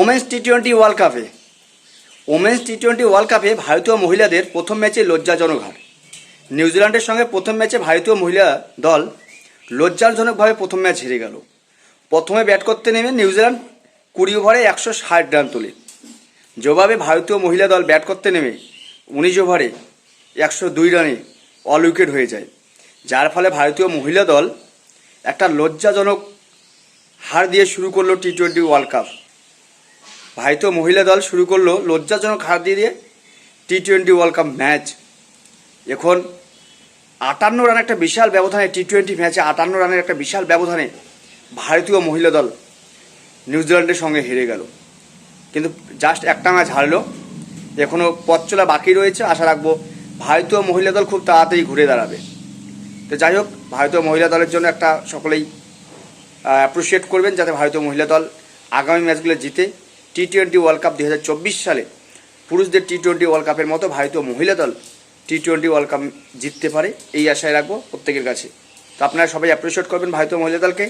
Women's T twenty world কাপে। Women's T twenty world কাপে ভারতীয় মহিলাদের প্রথম ম্যাচে লজ্জাজনক হার নিউজিল্যান্ডের সঙ্গে প্রথম ম্যাচে ভারতীয় মহিলা দল লজ্জাজনকভাবে প্রথম ম্যাচ হেরে গেল। প্রথমে ব্যাট করতে নেমে নিউজিল্যান্ড কুড়ি ওভারে একশো ষাট রান তোলে। জবাবে ভারতীয় মহিলা দল ব্যাট করতে নেমে উনিশ ওভারে একশো দুই রানে অল উইকেট হয়ে যায়। যার ফলে ভারতীয় মহিলা দল একটা লজ্জাজনক হার দিয়ে শুরু করল টি টোয়েন্টি ওয়ার্ল্ড কাপ। ভারতীয় মহিলা দল শুরু করল, লজ্জাজনক হার দিয়ে T twenty world cup match এখন আটান্ন রান একটা বিশাল ব্যবধানে টি টোয়েন্টি ম্যাচে আটান্ন রানের একটা বিশাল ব্যবধানে ভারতীয় মহিলা দল নিউজিল্যান্ডের সঙ্গে হেরে গেল। কিন্তু জাস্ট একটা ম্যাচ হারলো। এখনও পথ চলা বাকি রয়েছে। আশা রাখব ভারতীয় মহিলা দল খুব তাড়াতাড়ি ঘুরে দাঁড়াবে। তো যাই হোক, ভারতীয় মহিলা দলের জন্য একটা সকলেই অ্যাপ্রিসিয়েট করবেন যাতে ভারতীয় মহিলা দল আগামী ম্যাচগুলো জিতে। টি টোয়েন্টি ওয়ার্ল্ড কাপ দু হাজার চব্বিশ সালে পুরুষদের টি টোয়েন্টি ওয়ার্ল্ড কাপের মতো ভারতীয় মহিলা দল টি টোয়েন্টি ওয়ার্ল্ড কাপ জিততে পারে, এই আশায় রাখব প্রত্যেকের কাছে। তো আপনারা সবাই অ্যাপ্রিসিয়েট করবেন ভারতীয় মহিলা দলকে।